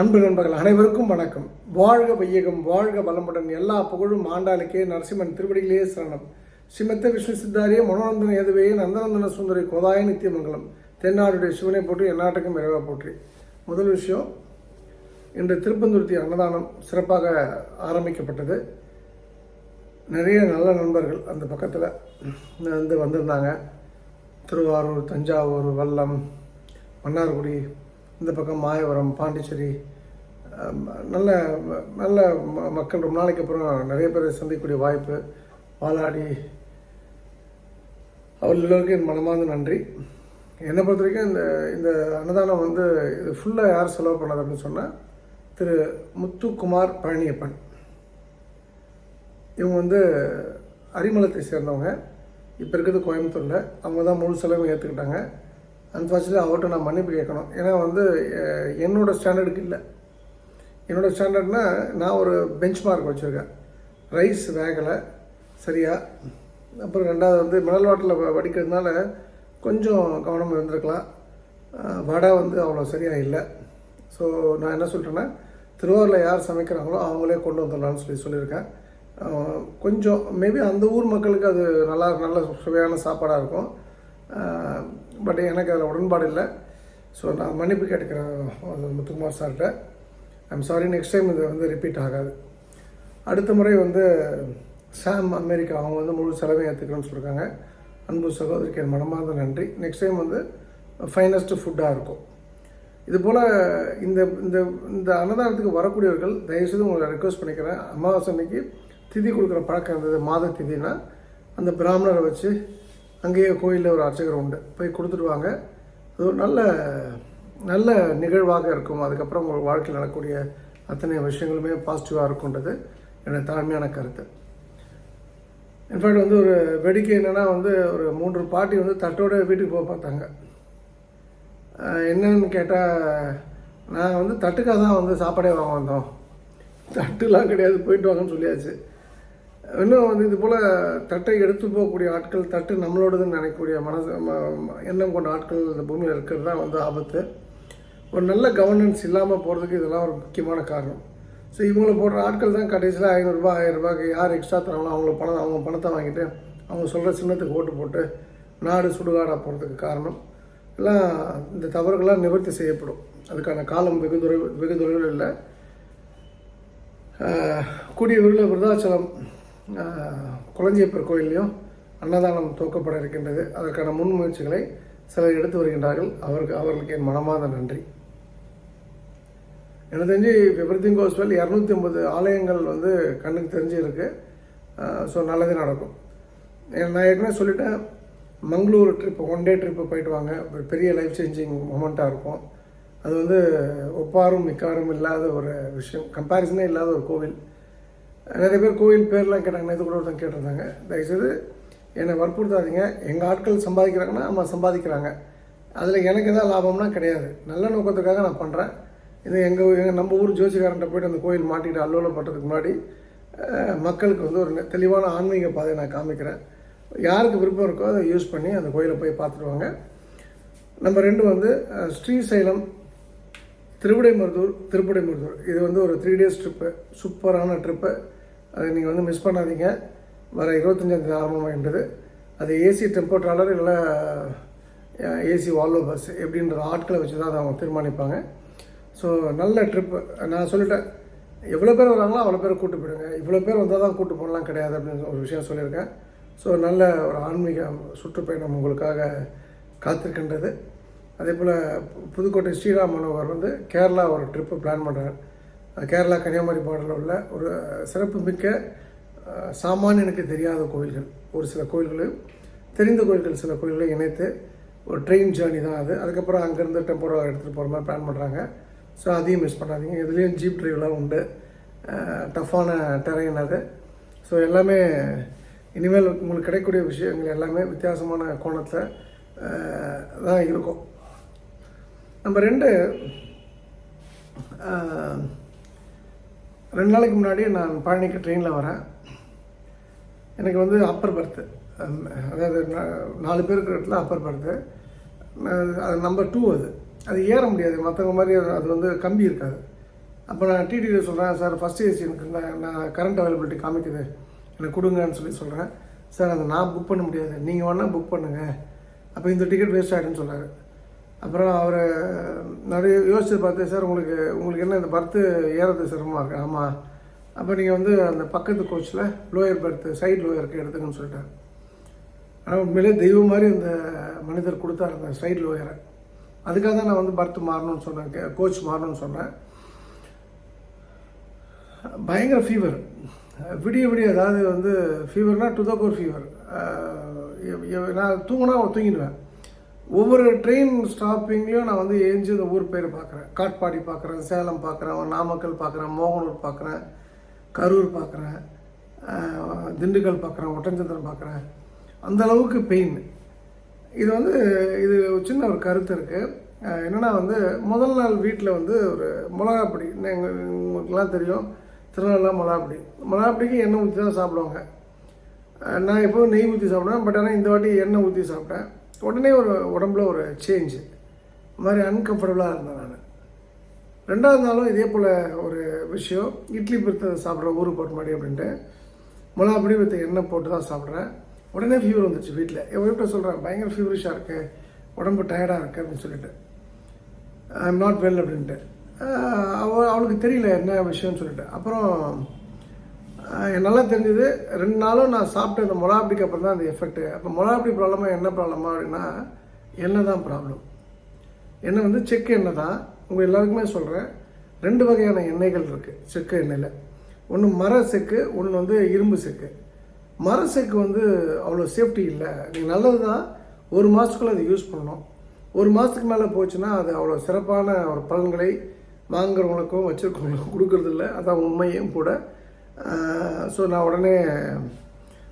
அன்பு நண்பர்கள் அனைவருக்கும் வணக்கம். வாழ்க வையகம் வாழ்க வளமுடன். எல்லா புகழும் ஆண்டாளுக்கே நரசிம்மன் திருவடிகளே சரணம். ஸ்ரீமத்த விஷ்ணு சித்தாரிய மனோநந்தன எதுவே நந்தநந்தன சுந்தரி கோதாய நித்தியமங்கலம். தென்னாடுடைய சிவனை போற்றி எந்நாட்டுக்கும் இறைவா போற்றி. முதல் விஷயம் இன்று திருப்பந்துருத்தி அன்னதானம் சிறப்பாக ஆரம்பிக்கப்பட்டது. நிறைய நல்ல நண்பர்கள் அந்த பக்கத்தில் வந்து வந்திருந்தாங்க. திருவாரூர் தஞ்சாவூர் வல்லம் மன்னார்குடி இந்த பக்கம் மாயவரம் பாண்டிச்சேரி நல்ல நல்ல ம- மக்கள் ரொம்ப நாளைக்கு அப்புறம் நிறைய பேரை சந்திக்கக்கூடிய வாய்ப்பு. வாலாடி அவர்கள் எல்லோருக்கும் என் மனமார்ந்த நன்றி. என்னை பொறுத்த வரைக்கும் இந்த இந்த அன்னதானம் வந்து இது ஃபுல்லாக யார் செலவு பண்ணது அப்படின்னு சொன்னால் திரு முத்துக்குமார் பழனியப்பன். இவங்க வந்து அரிமலத்தை சேர்ந்தவங்க. இப்போ இருக்கிறது கோயம்புத்தூரில். அவங்க தான் முழு செலவும் ஏற்றுக்கிட்டாங்க அன்ஃபார்ச்சுனேட்லி அவர்கிட்ட நான் மன்னிப்பு கேட்கணும். ஏன்னா வந்து என்னோடய ஸ்டாண்டர்டுக்கு இல்லை. என்னோட ஸ்டாண்டர்ட்னால் நான் ஒரு பெஞ்ச் மார்க் வச்சுருக்கேன். ரைஸ் வேகலை சரியாக அப்புறம் ரெண்டாவது வந்து மினல் வாட்டரில் வடிக்கிறதுனால கொஞ்சம் கவனம் இருந்திருக்கலாம். வடை வந்து அவ்வளோ சரியாக இல்லை. ஸோ நான் என்ன சொல்லிட்டேன்னா திருவாரூரில் யார் சமைக்கிறாங்களோ அவங்களே கொண்டு வந்துடலாம்னு சொல்லி சொல்லியிருக்கேன். கொஞ்சம் மேபி அந்த ஊர் மக்களுக்கு அது நல்லா நல்ல சுவையான சாப்பாடாக இருக்கும். பட் எனக்கு அதில் உடன்பாடு இல்லை. ஸோ நான் மன்னிப்பு கேட்டுக்கிறேன் முத்துக்குமார் சார்கிட்ட. ஐம் சாரி நெக்ஸ்ட் டைம் இது வந்து ரிப்பீட் ஆகாது. அடுத்த முறை வந்து சாம் அமெரிக்கா அவங்க வந்து முழு செலவையும் ஏற்றுக்கணும்னு சொல்லியிருக்காங்க அன்பு சகோதரிக்கு என் மனமார்ந்த நன்றி. நெக்ஸ்ட் டைம் வந்து ஃபைனஸ்ட் ஃபுட்டாக இருக்கும். இது போல் இந்த இந்த இந்த அன்னதானத்துக்கு வரக்கூடியவர்கள் தயவுசெய்து உங்களை ரெக்வஸ்ட் பண்ணிக்கிறேன். அமாவாசை அன்னைக்கு திதி கொடுக்குற பழக்கம் இருந்தது மாத திதினா அந்த பிராமணரை வச்சு அங்கேயே கோயிலில் ஒரு அர்ச்சகர் உண்டு. போய் கொடுத்துட்டு வாங்க அது ஒரு நல்ல நல்ல நிகழ்வாக இருக்கும். அதுக்கப்புறம் உங்கள் வாழ்க்கையில் நடக்கக்கூடிய அத்தனை விஷயங்களுமே பாசிட்டிவாக இருக்குன்றது என்னோட தாழ்மையான கருத்து. இன்ஃபேக்ட் வந்து ஒரு வேடிக்கை என்னென்னா வந்து ஒரு மூன்று பாட்டி வந்து தட்டோட வீட்டுக்கு போக பார்த்தாங்க. என்னன்னு கேட்டால் நான் வந்து தட்டுக்காக தான் வந்து சாப்பாடே வாங்க வந்தோம். தட்டுலாம் கிடையாது போயிட்டு வாங்கன்னு சொல்லியாச்சு. இன்னும் வந்து இது போல் தட்டை எடுத்து போகக்கூடிய ஆட்கள் தட்டு நம்மளோடதுன்னு நினைக்கக்கூடிய மனசு எண்ணம் கொண்ட ஆட்கள் இந்த பூமியில் இருக்கிறது தான் வந்து ஆபத்து. ஒரு நல்ல கவர்னன்ஸ் இல்லாமல் போகிறதுக்கு இதெல்லாம் ஒரு முக்கியமான காரணம். ஸோ இவங்களை போடுற ஆட்கள் தான் கடைசியில் ஐநூறுரூபா ஆயிரரூபாய்க்கு யார் எக்ஸ்ட்ரா தராங்களோ அவங்கள பணம் அவங்க பணத்தை வாங்கிட்டு அவங்க சொல்கிற சின்னத்துக்கு ஓட்டு போட்டு நாடு சுடுகாடாக போகிறதுக்கு காரணம். எல்லாம் இந்த தவறுகள்லாம் நிவர்த்தி செய்யப்படும். அதுக்கான காலம் வெகு தொலை வெகு தொலைவில் இல்லை. கூடிய விரைவில் விருதாச்சலம் குழந்தையப்பர் கோயிலையும் அன்னதானம் துவக்கப்பட இருக்கின்றது. அதற்கான முன்முயற்சிகளை சிலர் எடுத்து வருகின்றார்கள். அவருக்கு அவர்களுக்கு என் மனமாத நன்றி. எனக்கு தெரிஞ்சு எவ்ரிதிங் கோஸ் வெல் இரநூத்தி ஐம்பது ஆலயங்கள் வந்து கண்ணுக்கு தெரிஞ்சு இருக்குது ஸோ நல்லது நடக்கும். நான் ஏற்கனவே சொல்லிட்டேன் Mangalore trip one day trip போயிட்டு வாங்க. ஒரு பெரிய லைஃப் சேஞ்சிங் மூமெண்ட்டாக இருக்கும். அது வந்து ஒப்பாரும் மிக்காரும் இல்லாத ஒரு விஷயம். கம்பேரிசனே இல்லாத ஒரு கோவில். நிறைய பேர் கோவில் பேர்லாம் கேட்டாங்க இது கூட ஒருத்தன் கேட்டிருந்தாங்க. தயவுசெய்து என்னை வற்புறுத்தாதீங்க. எங்கள் ஆட்கள் சம்பாதிக்கிறாங்கன்னா நம்ம சம்பாதிக்கிறாங்க. அதில் எனக்கு எதாவது லாபம்னா கிடையாது. நல்ல நோக்கத்துக்காக நான் பண்ணுறேன் இது எங்கள் எங்கள் நம்ம ஊர் ஜோசிகாரன்ட்ட போய்ட்டு அந்த கோயில் மாட்டிட்டு அல்லோலம் பண்ணுறதுக்கு முன்னாடி மக்களுக்கு வந்து ஒரு நெ- தெளிவான ஆன்மீக பாதையை நான் காமிக்கிறேன். யாருக்கு விருப்பம் இருக்கோ அதை யூஸ் பண்ணி அந்த கோயிலை போய் பார்த்துருவாங்க நம்பர் ரெண்டு வந்து ஸ்ரீசைலம் திருவிடைமருதூர் திருப்படைமருதூர். இது வந்து ஒரு த்ரீ டேஸ் ட்ரிப்பு சூப்பரான ட்ரிப்பு அதை நீங்கள் வந்து மிஸ் பண்ணாதீங்க. வர இருபத்தஞ்சாந்தேதி ஆரம்பமாகின்றது. அது ஏசி டெம்போ ட்ராலர் இல்லை ஏசி வால்வோ பஸ் எப்படின்ற ஆட்களை வச்சு தான் அதை அவங்க தீர்மானிப்பாங்க. ஸோ நல்ல ட்ரிப்பு நான் சொல்லிட்டேன் எவ்வளோ பேர் வராங்களோ அவ்வளோ பேர் கூட்டு போயிடுங்க. இவ்வளோ பேர் வந்தால் தான் கூட்டு போகலாம் கிடையாது அப்படின்னு ஒரு விஷயம் சொல்லியிருக்கேன். ஸோ நல்ல ஒரு ஆன்மீக சுற்றுப்பயணம் உங்களுக்காக காத்திருக்கின்றது. அதே போல் புதுக்கோட்டை ஸ்ரீராம் மனோகர் வந்து கேரளா ஒரு ட்ரிப்பு பிளான் பண்ணுறார் கேரளா கன்னியாகுமரி பார்டரில் உள்ள ஒரு சிறப்பு மிக்க சாமான் எனக்கு தெரியாத கோயில்கள். ஒரு சில கோயில்கள் தெரிந்த கோயில்கள் சில கோயில்களை இணைத்து ஒரு ட்ரெயின் ஜேர்னி தான் அது. அதுக்கப்புறம் அங்கேருந்து டெம்போரோ எடுத்துகிட்டு போகிற மாதிரி பிளான் பண்ணுறாங்க ஸோ அதையும் மிஸ் பண்ணாதீங்க. இதுலேயும் ஜீப் டிரைவ்லாம் உண்டு. டஃப்பான டெரைன் அது. ஸோ எல்லாமே இனிமேல் உங்களுக்கு கிடைக்கக்கூடிய விஷயங்கள் எல்லாமே வித்தியாசமான கோணத்தில் தான் இருக்கும். நம்ம ரெண்டு ரெண்டு நாளைக்கு முன்னாடி நான் பழனிக்கு ட்ரெயினில் வரேன். எனக்கு வந்து அப்பர் பர்த்து அதாவது நாலு பேர் இருக்கிற இடத்துல அப்பர் பர்த்து அது நம்பர் டூ அது. அது ஏற முடியாது. மற்றவங்க மாதிரி அது- வந்து கம்பி இருக்காது. அப்போ நான் டிடியில் சொல்கிறேன் சார் ஃபஸ்ட் ஏசி எனக்கு நான் நான் கரண்ட் அவைலபிலிட்டி காமிக்குது. எனக்கு கொடுங்கன்னு சொல்லி சொல்கிறேன் சார் அதை நான் புக் பண்ண முடியாது. நீங்கள் வேணால் புக் பண்ணுங்கள் அப்போ இந்த டிக்கெட் வேஸ்ட் ஆகிடுன்னு சொன்னார். அப்புறம் அவர் நிறைய யோசித்து பார்த்தேன் சார் உங்களுக்கு உங்களுக்கு என்ன இந்த பர்த்து ஏறது சிரமமாக இருக்கு? ஆமாம் அப்போ நீங்கள் வந்து அந்த பக்கத்து கோச்சில் லோயர் பர்த்து சைடு லோயருக்கு எடுத்துங்கன்னு சொல்லிட்டார். ஆனால் உண்மையிலே தெய்வம் மாதிரி அந்த மனிதர் கொடுத்தாரு அந்த சைடு லோயரை அதுக்காக தான் நான் வந்து பர்த் மாறணும்னு சொன்னேன் கோச் மாறணும்னு சொன்னேன். பயங்கர ஃபீவர் விடிய விடிய அதாவது வந்து ஃபீவர்னால் டுதோகோர் ஃபீவர் நான் தூங்கினா தூங்கிடுவேன். ஒவ்வொரு ட்ரெயின் ஸ்டாப்பிங்லேயும் நான் வந்து ஏஞ்சி இந்த ஊர் பேர் பார்க்குறேன். காட்பாடி பார்க்குறேன் சேலம் பார்க்குறேன் நாமக்கல் பார்க்குறேன் மோகனூர் பார்க்குறேன் கரூர் பார்க்குறேன் திண்டுக்கல் பார்க்குறேன் ஒட்டஞ்சந்திரம் பார்க்குறேன். அந்த அளவுக்கு பெயின் இது வந்து இது ஒரு சின்ன ஒரு கருத்து இருக்குது என்னென்னா வந்து முதல் நாள் வீட்டில் வந்து ஒரு மிளகாப்பொடி எங்கள் உங்களுக்குலாம் தெரியும் திருநெல்வேலா மிளகாப்பொடி. மிளகாப்பொடிக்கு எண்ணெய் ஊற்றி தான் சாப்பிடுவாங்க. நான் எப்போதும் நெய் ஊற்றி சாப்பிடுவேன் பட் ஆனால் இந்த வாட்டி எண்ணெய் ஊற்றி சாப்பிட்டேன். உடனே ஒரு உடம்புல ஒரு சேஞ்சு மாதிரி அன்கம்ஃபர்டபுளாக இருந்தேன் நான். ரெண்டாவது நாளும் இதே போல் ஒரு விஷயம். இட்லி பிரித்து சாப்பிட்ற ஊருக்கு போட்ட மாதிரி அப்படின்ட்டு மிளகாப்பொடி வித் எண்ணெய் போட்டு தான் சாப்பிட்றேன். உடனே ஃபீவர் வந்துச்சு வீட்டில் என் ஒய்ஃப்ட்ட சொல்கிறேன் பயங்கர ஃபீவரிஷாக இருக்குது உடம்பு டயர்டாக இருக்குது அப்படின்னு சொல்லிட்டு. ஐ எம் நாட் வெல் அப்படின்ட்டு அவ அவளுக்கு தெரியல என்ன விஷயம்னு சொல்லிட்டு. அப்புறம் நல்லா தெரிஞ்சது. ரெண்டு நாளும் நான் சாப்பிட்டு இந்த மொளாப்பிடிக்கு அப்புறம் தான் அந்த எஃபெக்ட் அப்போ மொளாப்பிடி ப்ராப்ளமாக என்ன ப்ராப்ளமா அப்படின்னா எண்ணெய் தான் ப்ராப்ளம் எண்ணெய் வந்து செக்கு எண்ணெய் தான். உங்கள் எல்லாருக்குமே சொல்கிறேன் ரெண்டு வகையான எண்ணெய்கள் இருக்குது செக்கு எண்ணெயில். ஒன்று மர செக்கு ஒன்று வந்து இரும்பு செக்கு. மர செக்கு வந்து அவ்வளோ சேஃப்டி இல்லை. நீங்கள் நல்லது தான். ஒரு மாதத்துக்குள்ளே அதை யூஸ் பண்ணணும். ஒரு மாதத்துக்கு மேலே போச்சுன்னா அது அவ்வளோ சிறப்பான ஒரு பலன்களை வாங்குறவங்களுக்கும் வச்சுருக்கவங்களுக்கும் கொடுக்குறதில்ல. அதான் உண்மையும் கூட. ஸோ நான் உடனே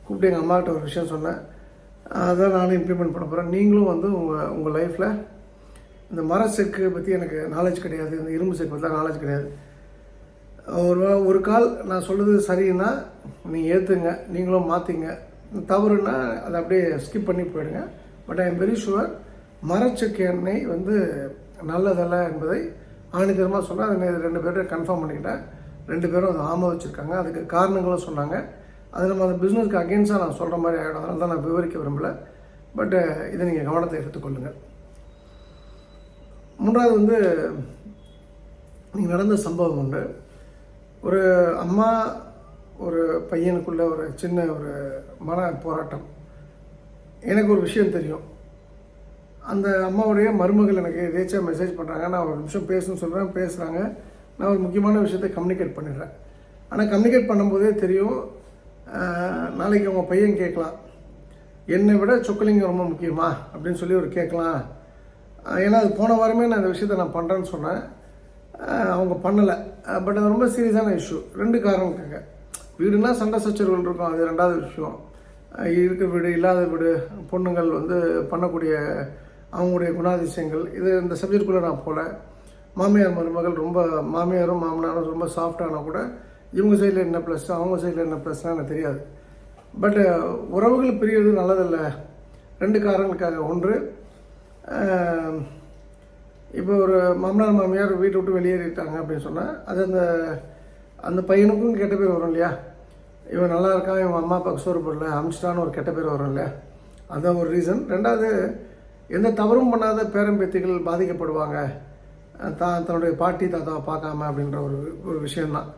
கூப்பிட்டு எங்கள் அம்மாக்கிட்ட ஒரு விஷயம் சொன்னேன். அதான் நானும் இம்ப்ளிமெண்ட் பண்ண போகிறேன் நீங்களும் வந்து உங்கள் உங்கள் லைஃப்பில் இந்த மர செக்கு பற்றி எனக்கு நாலேஜ் கிடையாது. இந்த இரும்பு செக்கு பற்றி நாலேஜ் கிடையாது. ஒரு ஒரு கால் நான் சொல்கிறது சரின்னா நீங்கள் ஏற்றுங்க நீங்களும் மாற்றிங்க தவறுனா அதை அப்படியே ஸ்கிப் பண்ணி போயிடுங்க. But I am very sure மரச்செக்கு எண்ணெய் வந்து நல்லதல்ல என்பதை ஆணித்தரமாக சொன்னால் அதை நான் ரெண்டு பேர்கிட்ட கன்ஃபார்ம் பண்ணிக்கிட்டேன். ரெண்டு பேரும் அதை ஆமோதிச்சிருக்காங்க அதுக்கு காரணங்களும் சொன்னாங்க. அது நம்ம அந்த பிஸ்னஸ்க்கு அகேன்ஸ்டாக நான் சொல்கிற மாதிரி ஆகிடும் அதனால தான் நான் விவரிக்க விரும்பலை. பட்டு இதை நீங்கள் கவனத்தை எடுத்துக்கொள்ளுங்கள் மூன்றாவது வந்து நீங்கள் நடந்த சம்பவம் உண்டு. ஒரு அம்மா ஒரு பையனுக்குள்ள ஒரு சின்ன ஒரு மன போராட்டம். எனக்கு ஒரு விஷயம் தெரியும். அந்த அம்மாவுடைய மருமகள் எனக்கு எதேச்சும் மெசேஜ் பண்ணுறாங்க நான் ஒரு நிமிஷம் பேசணும்னு சொல்கிறேன் பேசுகிறாங்க நான் ஒரு முக்கியமான விஷயத்தை கம்யூனிகேட் பண்ணிடுறேன். ஆனால் கம்யூனிகேட் பண்ணும்போதே தெரியும் நாளைக்கு அவங்க பையன் கேட்கலாம். என்னை விட சொக்கலிங்கம் ரொம்ப முக்கியமா? அப்படின்னு சொல்லி ஒரு கேட்கலாம். ஏன்னா அது போன வாரமே நான் இந்த விஷயத்த நான் பண்ணுறேன்னு சொன்னேன். அவங்க பண்ணலை. பட் அது ரொம்ப சீரியஸான இஷ்யூ ரெண்டு காரணம் இருக்குங்க. வீடுனா சண்டை சச்சரவுகள் இருக்கும். அது ரெண்டாவது விஷயம். இருக்க வீடு இல்லாத வீடு பொண்ணுங்கள் வந்து பண்ணக்கூடிய அவங்களுடைய குணாதிசயங்கள். இது இந்த சப்ஜெக்டுக்குள்ளே நான் போகல மாமியார் மருமகள் ரொம்ப மாமியாரும் மாமனாரும் ரொம்ப சாஃப்டானா கூட இவங்க சைடில் என்ன ப்ளஸ் அவங்க சைடில் என்ன ப்ளஸ்னால் எனக்கு தெரியாது. பட் உறவுகள் பிரியறது நல்லதில்லை. ரெண்டு காரணங்களுக்காக. ஒன்று இப்போ ஒரு மாமனார் மாமியார் வீட்டை விட்டு வெளியேறிட்டாங்க அப்படின்னு சொன்னால் அது அந்த அந்த பையனுக்கும் கெட்ட பேர் வரும் இல்லையா? இவன் நல்லா இருக்கான் இவன் அம்மா அப்பாவுக்கு சோறு போடல அமிச்சிட்டான்னு ஒரு கெட்ட பேர் வரும் இல்லையா? அதுதான் ஒரு ரீசன் ரெண்டாவது எந்த தவறும் பண்ணாத பேரம்பேத்திகள் பாதிக்கப்படுவாங்க. தான் தன்னுடைய பாட்டி தாத்தாவை பார்க்காம அப்படின்ற ஒரு ஒரு விஷயந்தான்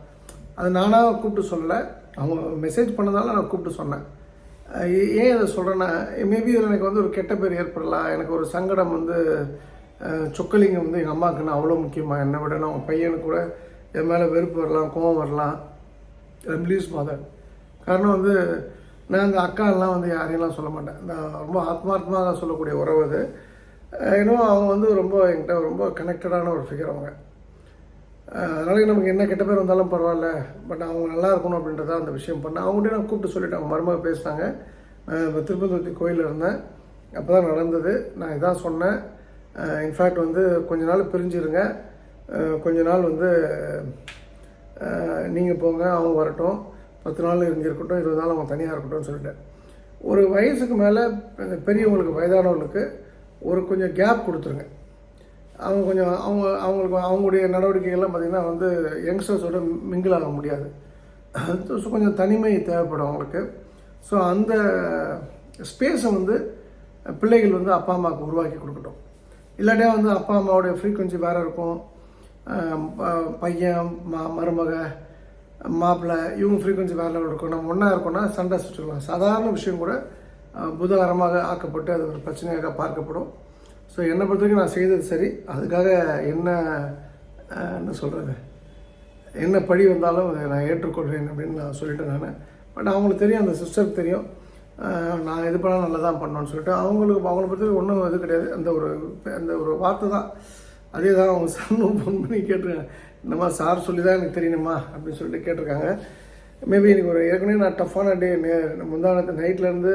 அது நானாக கூப்பிட்டு சொல்லலை. அவங்க மெசேஜ் பண்ணதால நான் கூப்பிட்டு சொன்னேன். ஏன் அதை சொல்கிறேன்னா மேபி இதில் எனக்கு வந்து ஒரு கெட்ட பேர் ஏற்படலாம். எனக்கு ஒரு சங்கடம் வந்து சொக்கலிங்கம் வந்து எங்கள் அம்மாவுக்கு நான் அவ்வளோ முக்கியமாக என்னை விட நான் பையனுக்கு கூட என் மேலே வெறுப்பு வரலாம் கோவம் வரலாம். ரிலீஸ் மாதர் காரணம் வந்து நான் அந்த அக்காலாம் வந்து யாரையெல்லாம் சொல்ல மாட்டேன். நான் ரொம்ப ஆத்மார்த்தமாக சொல்லக்கூடிய உறவு அது. இன்னும் அவங்க வந்து ரொம்ப என்கிட்ட ரொம்ப கனெக்டடான ஒரு ஃபிகர் அவங்க. அதனால நமக்கு என்ன கெட்ட பேர் வந்தாலும் பரவாயில்ல பட் அவங்க நல்லா இருக்கணும் அப்படின்றத அந்த விஷயம் பண்ணேன். அவங்ககிட்ட நான் கூப்பிட்டு சொல்லிட்டேன். அவங்க மருமக பேசினாங்க. நான் இப்போ திருப்பதி கோயிலில் இருந்தேன். அப்போ தான் நடந்தது. நான் இதான் சொன்னேன். இன்ஃபேக்ட் வந்து கொஞ்ச நாள் பிரிஞ்சிருங்க. கொஞ்ச நாள் வந்து நீங்கள் போங்க அவங்க வரட்டும். பத்து நாள் இங்கே இருக்கட்டும் இருபது நாள் அவங்க தனியாக இருக்கட்டும்னு சொல்லிட்டேன். ஒரு வயசுக்கு மேலே பெரியவங்களுக்கு வயதானவங்களுக்கு ஒரு கொஞ்சம் கேப் கொடுத்துருங்க. அவங்க கொஞ்சம் அவங்க அவங்களுக்கு அவங்களுடைய நடவடிக்கைகள்லாம் பார்த்திங்கன்னா வந்து யங்ஸ்டர்ஸோட மிங்கிள் ஆக முடியாது. ஸோ கொஞ்சம் தனிமை தேவைப்படும் அவங்களுக்கு. ஸோ அந்த ஸ்பேஸை வந்து பிள்ளைகள் வந்து அப்பா அம்மாவுக்கு உருவாக்கி கொடுக்கட்டும். இல்லாட்டியா வந்து அப்பா அம்மாவுடைய ஃப்ரீக்குவென்சி வேறு இருக்கும். ப- பையன் ம மருமக மாப்பிள்ளை இவங்க ஃப்ரீக்குவென்சி வேறு லெவல் இருக்கும். நம்ம ஒன்றா இருக்கோம்னா சண்டை சுற்றுக்கலாம். சாதாரண விஷயம் கூட புதகரமாக ஆக்கப்பட்டு அது ஒரு பிரச்சனையாக பார்க்கப்படும். ஸோ என்னை பொறுத்த வரைக்கும் நான் செய்தது சரி. அதுக்காக என்ன என்ன சொல்கிறது என்ன பழி வந்தாலும் அதை நான் ஏற்றுக்கொள்வேன் அப்படின்னு நான் சொல்லிட்டேன் நான். பட் அவங்களுக்கு தெரியும் அந்த சிஸ்டருக்கு தெரியும். நான் இது பண்ணால் நல்லா தான் பண்ணோன்னு சொல்லிட்டு அவங்களுக்கு அவங்கள பொறுத்த ஒன்றும் இது கிடையாது. அந்த ஒரு அந்த ஒரு வார்த்தை தான். அதே தான் அவங்க சன்னும் ஃபோன் பண்ணி கேட்டிருக்காங்க. இந்த மாதிரி சார் சொல்லி தான் எனக்கு தெரியணுமா? அப்படின்னு சொல்லிட்டு கேட்டிருக்காங்க. மேபி எனக்கு ஒரு ஏற்கனவே நான் டஃப்பான டே நே முந்தானத்து நைட்லேருந்து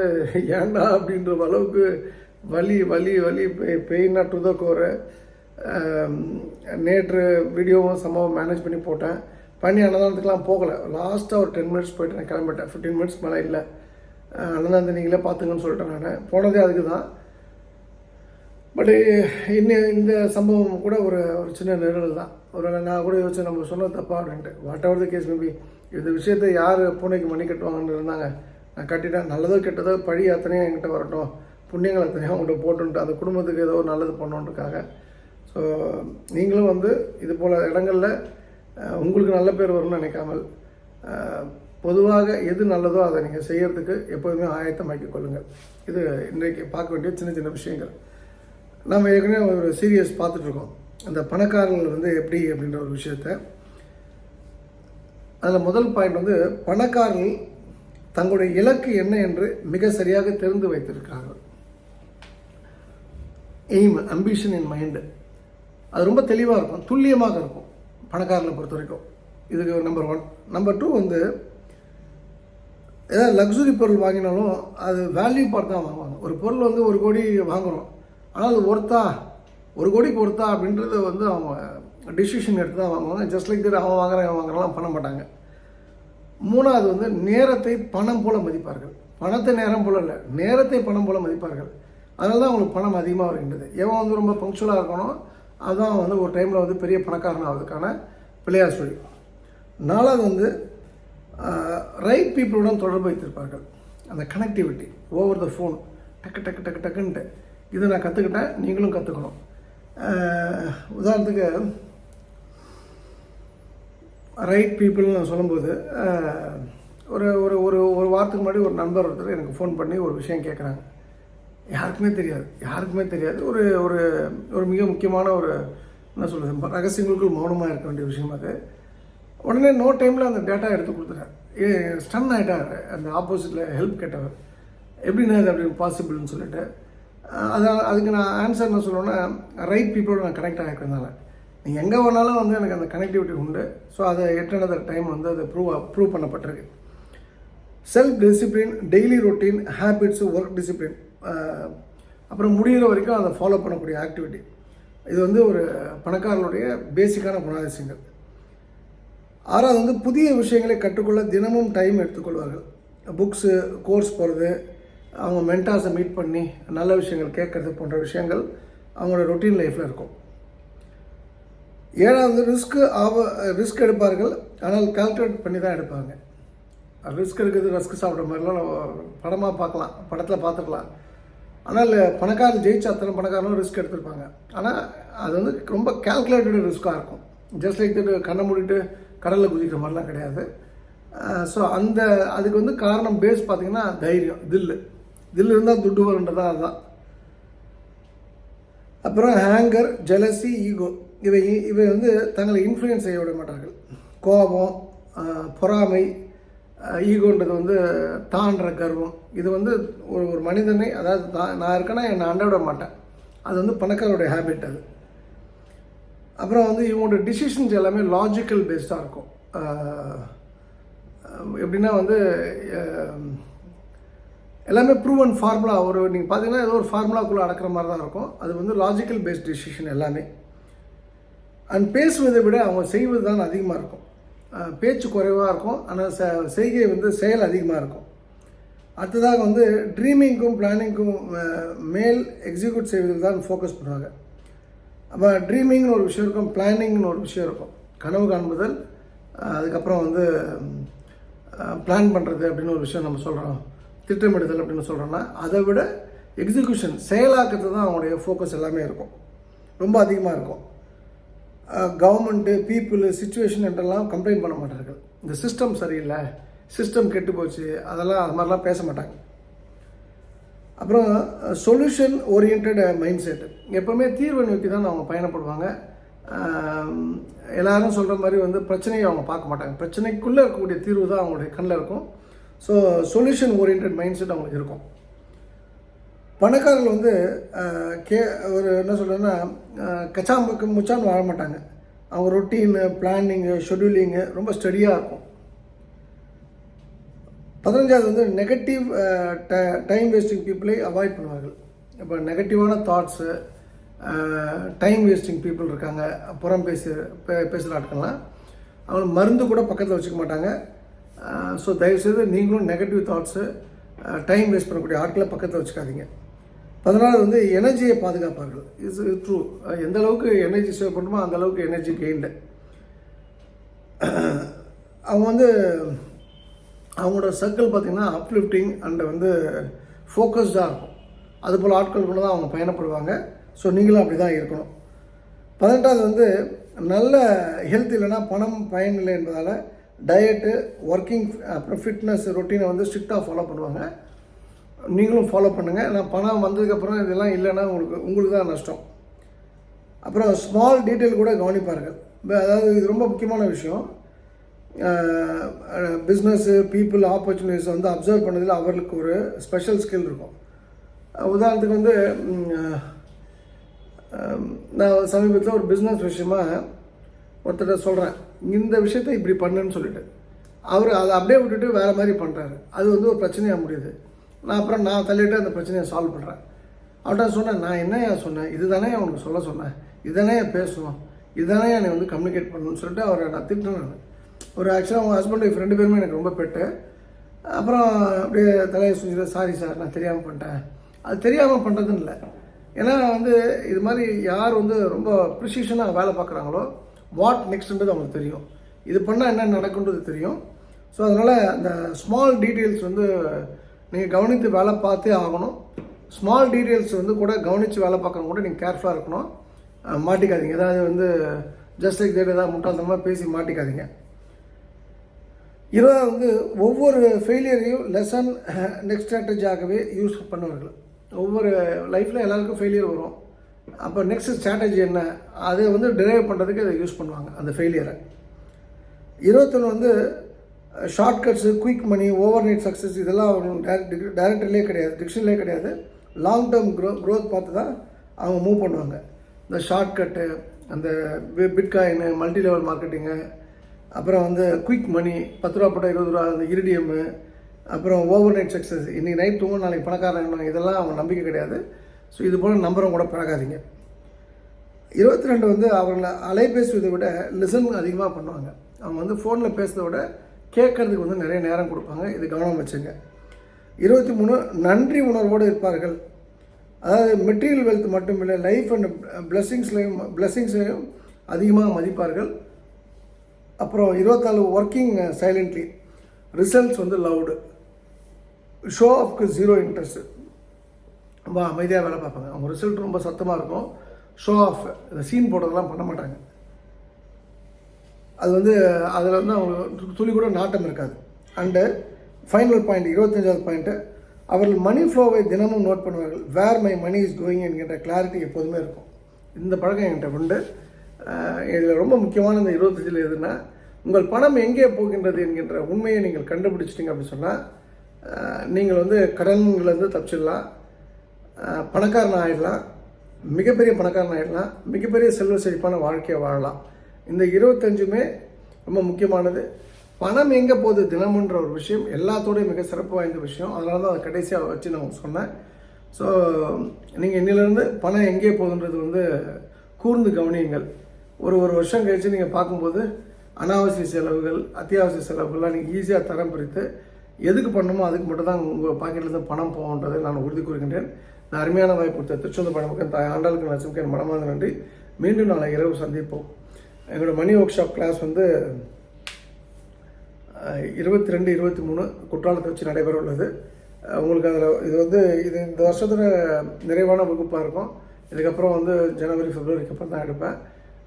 ஏன்டா அப்படின்ற அளவுக்கு வலி வலி வலி பெயினாக டு த கோரு நேற்று வீடியோவும் சம்பவம் மேனேஜ் பண்ணி போட்டேன். பண்ணி அன்னதானத்துக்குலாம் போகலை. லாஸ்ட்டாக ஒரு டென் மினிட்ஸ் போயிட்டு நான் கிளம்பிட்டேன். ஃபிஃப்டீன் மினிட்ஸ் மேலே இல்லை. அன்னதானத்தை நீங்களே பார்த்துங்கன்னு சொல்லிட்டேன் நான். போனதே அதுக்கு தான் பட் இன்னும் இந்த சம்பவம் கூட ஒரு ஒரு சின்ன நிழல் தான். ஒரு நான் கூட யோசிச்சு நம்ம சொன்னது தப்பா அப்படின்ட்டு. Whatever the case maybe இந்த விஷயத்தை யார் பூனைக்கு மணி கட்டுவாங்கன்னு இருந்தாங்க. நான் கட்டிட்டேன் நல்லதோ கெட்டதோ பழி அத்தனையும் என்கிட்ட வரட்டும். புண்ணியங்கள் அத்தனையும் அவங்கள்ட்ட போட்டுன்ட்டு அந்த குடும்பத்துக்கு ஏதோ ஒரு நல்லது பண்ணோன்றக்காக ஸோ நீங்களும் வந்து இது போல் இடங்களில் உங்களுக்கு நல்ல பேர் வரும்னு நினைக்காமல் பொதுவாக எது நல்லதோ அதை நீங்கள் செய்கிறதுக்கு எப்போதுமே ஆயத்தமாக்கிக் கொள்ளுங்கள். இது இன்றைக்கு பார்க்க வேண்டிய சின்ன சின்ன விஷயங்கள். நம்ம ஏற்கனவே ஒரு சீரியஸ் பார்த்துட்ருக்கோம். அந்த பணக்காரர்கள் வந்து எப்படி அப்படின்ற ஒரு விஷயத்த. அதில் முதல் பாயிண்ட் வந்து பணக்காரர்கள் தங்களுடைய இலக்கு என்ன என்று மிக சரியாக தெரிந்து வைத்திருக்கிறார்கள். எய்ம் அம்பிஷன் இன் மைண்டு அது ரொம்ப தெளிவாக இருக்கும் துல்லியமாக இருக்கும் பணக்காரர்களை பொறுத்த வரைக்கும் இதுக்கு நம்பர் ஒன் நம்பர் டூ வந்து ஏதாவது லக்ஸுரி பொருள் வாங்கினாலும் அது வேல்யூ பார்த்து தான் வாங்குவாங்க. ஒரு பொருள் வந்து ஒரு கோடி வாங்குகிறோம் ஆனால் அது ஒர்த்தா ஒரு கோடிக்கு ஒர்த்தா அப்படின்றத வந்து அவங்க டிசிஷன் எடுத்து தான் வாங்குவாங்க. ஜஸ்ட் லைக் தட் அவன் வாங்குறேன் அவன் வாங்குறலாம் பண்ண மாட்டாங்க. மூணாவது வந்து நேரத்தை பணம் போல மதிப்பார்கள். பணத்தை நேரம் போல இல்லை நேரத்தை பணம் போல மதிப்பார்கள். அதனால தான் அவங்களுக்கு பணம் அதிகமாக வருகின்றது. எவன் வந்து ரொம்ப பங்க்சுவலாக இருக்கணும் அதுதான் வந்து ஒரு டைமில் வந்து பெரிய பணக்காரன் ஆகிறதுக்கான பிள்ளையார் சொல்லி நாலாவது வந்து ரைட் பீப்புளுடன் தொடர்பு வைத்திருப்பார்கள். அந்த கனெக்டிவிட்டி ஓவர் த ஃபோன் டக்கு டக்கு டக்கு டக்குன்ட்டு. இதை நான் கற்றுக்கிட்டேன் நீங்களும் கற்றுக்கணும் உதாரணத்துக்கு ரைட் பீப்புள்னு நான் சொல்லும்போது ஒரு ஒரு ஒரு ஒரு வாரத்துக்கு முன்னாடி ஒரு நண்பர் ஒருத்தர் எனக்கு ஃபோன் பண்ணி ஒரு விஷயம் கேட்குறாங்க யாருக்குமே தெரியாது. யாருக்குமே தெரியாது. ஒரு ஒரு ஒரு மிக முக்கியமான ஒரு என்ன சொல்கிறது ரகசியங்களுக்கு மௌனமாக இருக்க வேண்டிய விஷயம் அது. உடனே நோ டைமில் அந்த டேட்டா எடுத்து கொடுத்துட்டேன் ஏ ஸ்டன் ஆகிட்டார் அந்த ஆப்போசிட்டில் ஹெல்ப் கேட்டவர். எப்படின்னா அது அப்படி பாசிபிள்னு சொல்லிட்டு அதனால் அதுக்கு நான் ஆன்சர் என்ன சொல்லுவேன்னா ரைட் பீப்புளோட நான் கனெக்ட் ஆகிருக்கிறதுனால நீங்கள் எங்கே வேணாலும் வந்து எனக்கு அந்த கனெக்டிவிட்டி உண்டு. ஸோ அதை எட்டனதர் டைம் வந்து அது ப்ரூவ் ப்ரூவ் பண்ணப்பட்டிருக்கு. Self discipline daily routine habits work discipline அப்புறம் முடிகிற வரைக்கும் அதை ஃபாலோ பண்ணக்கூடிய ஆக்டிவிட்டி இது வந்து ஒரு பணக்காரனுடைய பேசிக்கான குணாதிசயங்கள். ஆறாவது வந்து புதிய விஷயங்களை கற்றுக்கொள்ள தினமும் டைம் எடுத்துக்கொள்வார்கள். புக்ஸு கோர்ஸ் போகிறது அவங்க மென்டாஸை மீட் பண்ணி நல்ல விஷயங்கள் கேட்கறது போன்ற விஷயங்கள் அவங்களோட ரொட்டீன் லைஃப்பில் இருக்கும். ஏழாவது ரிஸ்க்கு ஆவ ரிஸ்க் எடுப்பார்கள். ஆனால் கால்குலேட் பண்ணி தான் எடுப்பாங்க. ரிஸ்க் எடுக்கிறது ரிஸ்க் சாப்பிட்ற மாதிரிலாம் நம்ம படமாக பார்க்கலாம். படத்தில் பார்த்துக்கலாம் ஆனால் பணக்காரர் ஜெயிச்சா அத்தனை பணக்காரனும் ரிஸ்க் எடுத்திருப்பாங்க. ஆனால் அது வந்து ரொம்ப கால்குலேட்டட் ரிஸ்க்காக இருக்கும். ஜஸ்ட் லைக் தட் கண்ணை மூடிட்டு கடலில் குதிக்கிற மாதிரிலாம் கிடையாது. ஸோ அந்த அதுக்கு வந்து காரணம் பேஸ் பார்த்தீங்கன்னா தைரியம் தில்லு. இதில் இருந்தால் துட்டு வருன்றதா அதுதான். அப்புறம் ஹேங்கர் ஜெலசி ஈகோ இவை இவை வந்து தங்களை இன்ஃப்ளூயன்ஸ் செய்ய விட மாட்டார்கள். கோபம் பொறாமை ஈகோன்றது வந்து தான்ற கர்வம். இது வந்து ஒரு ஒரு மனிதனை அதாவது தான் நான் இருக்கேன்னா என்னை அண்ட விட மாட்டேன். அது வந்து பணக்காரருடைய ஹேபிட் அது. அப்புறம் வந்து இவங்களோட டிசிஷன்ஸ் எல்லாமே லாஜிக்கல் பேஸ்டாக இருக்கும். எப்படின்னா வந்து எல்லாமே ப்ரூவன் ஃபார்முலா ஒரு நீங்கள் பார்த்தீங்கன்னா ஏதோ ஒரு ஃபார்முலாக்குள்ளே அடக்கிற மாதிரி தான் இருக்கும். அது வந்து லாஜிக்கல் பேஸ்ட் டிசிஷன் எல்லாமே. அண்ட் பேசுவதை விட அவங்க செய்வது தான் அதிகமாக இருக்கும். பேச்சு குறைவாக இருக்கும். ஆனால் ச செய்கை வந்து செயல் அதிகமாக இருக்கும். அடுத்ததாக வந்து ட்ரீமிங்க்கும் பிளானிங்க்கும் மேல் எக்ஸிக்யூட் செய்வதில் தான் ஃபோக்கஸ் பண்ணுவாங்க. அப்போ ட்ரீமிங்னு ஒரு விஷயம் இருக்கும் பிளானிங்னு ஒரு விஷயம் இருக்கும். கனவு காண்பதல் அதுக்கப்புறம் வந்து பிளான் பண்ணுறது அப்படின்னு ஒரு விஷயம் நம்ம சொல்கிறோம் திட்டமிடுதல் அப்படின்னு சொல்கிறோன்னா அதை விட எக்ஸிக்யூஷன் செயலாக்கத்தை தான் அவங்களுடைய ஃபோக்கஸ் எல்லாமே இருக்கும். ரொம்ப அதிகமாக இருக்கும். கவர்மெண்ட்டு பீப்புள் சுச்சுவேஷன் என்றெல்லாம் கம்ப்ளைண்ட் பண்ண மாட்டார்கள். இந்த சிஸ்டம் சரியில்லை சிஸ்டம் கெட்டு போச்சு அதெல்லாம் அது மாதிரிலாம் பேச மாட்டாங்க. அப்புறம் சொல்யூஷன் ஓரியன்ட் மைண்ட் செட்டு எப்போவுமே தீர்வை நோக்கி தான் அவங்க பயணப்படுவாங்க. எல்லாரும் சொல்கிற மாதிரி வந்து பிரச்சனையை அவங்க பார்க்க மாட்டாங்க. பிரச்சனைக்குள்ளே இருக்கக்கூடிய தீர்வு தான் அவங்களுடைய கண்ணில் இருக்கும். So solution oriented mind set அவங்களுக்கு இருக்கும். பணக்காரர்கள் வந்து கே ஒரு என்ன சொல்கிறேன்னா கச்சாம்புக்கு முச்சான்னு வாழ மாட்டாங்க. அவங்க ரொட்டீனு பிளானிங்கு ஷெட்யூலிங்கு ரொம்ப ஸ்டடியாக இருக்கும். பதினஞ்சாவது வந்து நெகட்டிவ் ட டைம் வேஸ்டிங் பீப்புளை அவாய்ட் பண்ணுவார்கள். இப்போ நெகட்டிவான தாட்ஸு டைம் வேஸ்டிங் பீப்புள் இருக்காங்க. புறம் பேசு பே பேசுகிற ஆட்கள்லாம். அவங்க மருந்து கூட பக்கத்தில் வச்சுக்க மாட்டாங்க. ஸோ தயவுசெய்து நீங்களும் நெகட்டிவ் தாட்ஸு டைம் வேஸ்ட் பண்ணக்கூடிய ஆட்களை பக்கத்தில் வச்சுக்காதீங்க. பதினாறு வந்து எனர்ஜியை பாதுகாப்பார்கள். இஸ் ட்ரூ எந்த அளவுக்கு எனர்ஜி சேவ் பண்ணுமோ அந்த அளவுக்கு எனர்ஜி கெயின்டு அவங்க வந்து அவங்களோட சர்க்கிள் பார்த்திங்கன்னா அப்லிஃப்டிங் அண்ட் வந்து ஃபோக்கஸ்டாக இருக்கும். அதுபோல் ஆட்கள் கூட தான் அவங்க பயணப்படுவாங்க. ஸோ நீங்களும் அப்படி தான் இருக்கணும். பதினெட்டாவது வந்து நல்ல ஹெல்த் இல்லைன்னா பணம் பயன் இல்லை என்பதால் டயட்டு ஒர்க்கிங் அப்புறம் ஃபிட்னஸ் ரொட்டீனை வந்து ஸ்ட்ரிக்டாக ஃபாலோ பண்ணுவாங்க. நீங்களும் ஃபாலோ பண்ணுங்கள் நான் பணம் வந்ததுக்கப்புறம் இதெல்லாம் இல்லைன்னா உங்களுக்கு உங்களுக்கு தான் நஷ்டம். அப்புறம் ஸ்மால் டீட்டெயில் கூட கவனிப்பார்கள். அதாவது இது ரொம்ப முக்கியமான விஷயம். பிஸ்னஸ்ஸு பீப்புள் ஆப்பர்ச்சுனிட்டிஸ் வந்து அப்சர்வ் பண்ணதில் அவர்களுக்கு ஒரு ஸ்பெஷல் ஸ்கில் இருக்கும். உதாரணத்துக்கு வந்து நான் சமீபத்தில் ஒரு பிஸ்னஸ் விஷயமாக ஒருத்தர்கிட்ட சொல்கிறேன் இந்த விஷயத்தை இப்படி பண்ணுன்னு சொல்லிட்டு. அவர் அதை அப்படியே விட்டுட்டு வேறு மாதிரி பண்ணுறாரு அது வந்து ஒரு பிரச்சனையாக முடியுது. நான் அப்புறம் நான் தள்ளிட்டு அந்த பிரச்சனையை சால்வ் பண்ணுறேன் அவர்கிட்ட சொன்னேன் நான் என்னையா சொன்னேன்? இதுதானே அவனுக்கு சொல்ல சொன்னேன்? இதுதானே பேசணும் இதுதானே என்னை வந்து கம்யூனிகேட் பண்ணணும்னு சொல்லிட்டு அவரை நான் திட்டினேன் நான். ஒரு ஆக்சுவலாக அவங்க ஹஸ்பண்ட் ஒய்ஃப் ரெண்டு பேருமே எனக்கு ரொம்ப பெட்டு. அப்புறம் அப்படியே தலையை சுஞ்சிட்டு சாரி சார் நான் தெரியாமல் பண்ணிட்டேன். அது தெரியாமல் பண்ணுறதுன்னு இல்லை. ஏன்னா வந்து இது மாதிரி யார் வந்து ரொம்ப ப்ரிசிஷனாக வேலை பார்க்குறாங்களோ வாட் நெக்ஸ்ட்ன்றது அவங்களுக்கு தெரியும். இது பண்ணால் என்ன நடக்குன்றது தெரியும். ஸோ அதனால் அந்த ஸ்மால் டீட்டெயில்ஸ் வந்து நீங்கள் கவனித்து வேலை பார்த்தே ஆகணும். ஸ்மால் டீட்டெயில்ஸ் வந்து கூட கவனித்து வேலை பார்க்கணும் கூட நீங்கள் கேர்ஃபுல்லாக இருக்கணும். மாட்டிக்காதீங்க. ஏதாவது வந்து ஜஸ்ட் லைக் தேட் ஏதாவது முட்டாள்தனமாக பேசி மாட்டிக்காதீங்க. இதெல்லாம் வந்து ஒவ்வொரு ஃபெயிலியரையும் லெசன் நெக்ஸ்ட் ஸ்ட்ராட்டஜியாகவே யூஸ் பண்ணுவார்கள். ஒவ்வொரு லைஃப்பில் எல்லாருக்கும் ஃபெயிலியர் வரும். அப்போ நெக்ஸ்ட் ஸ்ட்ராட்டஜி என்ன? அதை வந்து டிரைவ் பண்ணுறதுக்கு இதை யூஸ் பண்ணுவாங்க அந்த ஃபெயிலியரை இருபத்தொன்று வந்து shortcuts quick money over night success இதெல்லாம் அவங்க டேரக்ட் டேரக்டர்லேயே கிடையாது டிக்ஷன்லேயே கிடையாது. லாங் டேர்ம் க்ரோ க்ரோத் பார்த்து தான் அவங்க மூவ் பண்ணுவாங்க. இந்த ஷார்ட்கட்டு அந்த பிட்காயினு மல்டி லெவல் மார்க்கெட்டிங்கு அப்புறம் வந்து குயிக் மணி பத்து ரூபா போட்டால் இருபது ரூபா அந்த இரிடியம்மு அப்புறம் ஓவர் நைட் சக்ஸஸ் இன்றைக்கி நைட் தூங்க நாளைக்கு பணக்காரங்க இதெல்லாம் அவங்க நம்பிக்கை கிடையாது. ஸோ இது போல் நம்பரும் கூட பழகாதீங்க. இருபத்தி ரெண்டு வந்து அவங்கள அலைபேசுவதை விட லிசன் அதிகமாக பண்ணுவாங்க. அவங்க வந்து ஃபோனில் பேசுறதை விட கேட்கறதுக்கு வந்து நிறைய நேரம் கொடுப்பாங்க. இது கவனம் வச்சுங்க. இருபத்தி மூணு நன்றி உணர்வோடு இருப்பார்கள். அதாவது மெட்டீரியல் வெல்த் மட்டும் இல்லை லைஃப் அண்ட் பிளஸ்ஸிங்ஸ்லையும் பிளஸ்ஸிங்ஸ்லையும் அதிகமாக மதிப்பார்கள். அப்புறம் இருபத்தாலு ஒர்க்கிங் சைலண்ட்லி ரிசல்ட்ஸ் வந்து லவுடு ஷோ ஆஃப்க்கு ஜீரோ இன்ட்ரெஸ்ட்டு ரொம்ப அமைதியாக வேலை பார்ப்பாங்க. அவங்க ரிசல்ட் ரொம்ப சத்தமாக இருக்கும். ஷோ ஆஃப் இந்த சீன் போடுறதெல்லாம் பண்ண மாட்டாங்க. அது வந்து அதில் வந்து அவங்களுக்கு துளி கூட நாட்டம் இருக்காது. அண்டு ஃபைனல் பாயிண்ட் இருபத்தஞ்சாவது பாயிண்ட்டு அவர்கள் மணி ஃப்ளோவை தினமும் நோட் பண்ணுவார்கள். Where my money is going என்கின்ற கிளாரிட்டி எப்போதுமே இருக்கும். இந்த பழக்கம் என்கிட்ட உண்டு. இதில் ரொம்ப முக்கியமான இந்த இருபத்தஞ்சில் எதுனா உங்கள் பணம் எங்கே போகின்றது என்கின்ற உண்மையை நீங்கள் கண்டுபிடிச்சிட்டிங்க அப்படின்னு சொன்னால் நீங்கள் வந்து கடன்லேருந்து தப்பிச்சிடலாம். பணக்காரன் ஆயிடலாம். மிகப்பெரிய பணக்காரன் ஆயிடலாம். மிகப்பெரிய செல்வ செழிப்பான வாழ்க்கையை வாழலாம். இந்த இருபத்தஞ்சுமே ரொம்ப முக்கியமானது. பணம் எங்கே போகுது தினமுன்ற ஒரு விஷயம் எல்லாத்தோடையும் மிக சிறப்பு வாய்ந்த விஷயம். அதனால தான் அதை கடைசியாக வச்சு நான் சொன்னேன். ஸோ நீங்கள் இன்னிலேருந்து பணம் எங்கே போகுதுன்றது வந்து கூர்ந்து கவனியுங்கள். ஒரு ஒரு வருஷம் கழித்து நீங்கள் பார்க்கும்போது அனாவசிய செலவுகள் அத்தியாவசிய செலவுகள்லாம் நீங்கள் ஈஸியாக தரம் பிரித்து எதுக்கு பண்ணணுமோ அதுக்கு மட்டும் தான் உங்கள் பாக்கெட்லேருந்து பணம் போகன்றதை நான் உறுதி கூறுகின்றேன். அருமையான வாய்ப்பு கொடுத்த திருச்செந்தூர் பணமுக்கு தாய் ஆண்டாளுக்கு நரசிம்கன் மனமார்ந்த நன்றி. மீண்டும் நாளை இரவு சந்திப்போம். எங்களோட மணி ஒர்க் ஷாப் கிளாஸ் வந்து இருபத்தி ரெண்டு இருபத்தி மூணு குற்றாலத்தை வச்சு நடைபெற உள்ளது. உங்களுக்கு அதில் இது வந்து இது இந்த வருஷத்தில் நிறைவான வகுப்பாக இருக்கும். இதுக்கப்புறம் வந்து ஜனவரி ஃபிப்ரவரிக்கு அப்புறம் தான் எடுப்பேன்.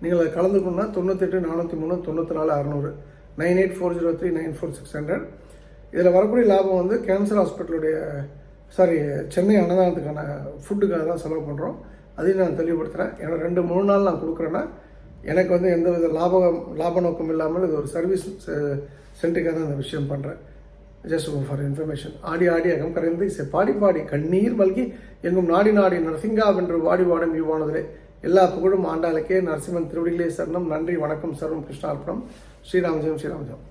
நீங்கள் அதை கலந்துக்கணும்னா தொண்ணூத்தெட்டு நானூற்றி மூணு தொண்ணூற்றி நாலு அறநூறு nine eight four zero three nine four six hundred. இதில் வரக்கூடிய லாபம் வந்து கேன்சர் ஹாஸ்பிட்டலுடைய சாரி சென்னை அன்னதானத்துக்கான ஃபுட்டுக்காக தான் செலவு பண்ணுறோம் அதையும் நான் தெளிவுபடுத்துகிறேன் ஏன்னா ரெண்டு மூணு நாள் நான் கொடுக்குறேன்னா எனக்கு வந்து எந்த வித லாபம் லாப நோக்கம் இல்லாமல் இது ஒரு சர்வீஸ் சென்டருக்காக தான் இந்த விஷயம் பண்ணுறேன் ஜஸ்ட் ஃபார் இன்ஃபர்மேஷன் ஆடி ஆடி அகம் கரைந்து இசை பாடி பாடி கண்ணீர் மல்கி எங்கும் நாடி நாடி நரசிங்கா வென்று வாடி வாடும் யுவானதிலே எல்லா புகழும் ஆண்டாளுக்கே. நரசிம்மன் திருவடிகளே சரணம். நன்றி வணக்கம். சர்வம் கிருஷ்ணார்ப்பணம் ஸ்ரீராமஜெயம் ஸ்ரீராமஜெயம்.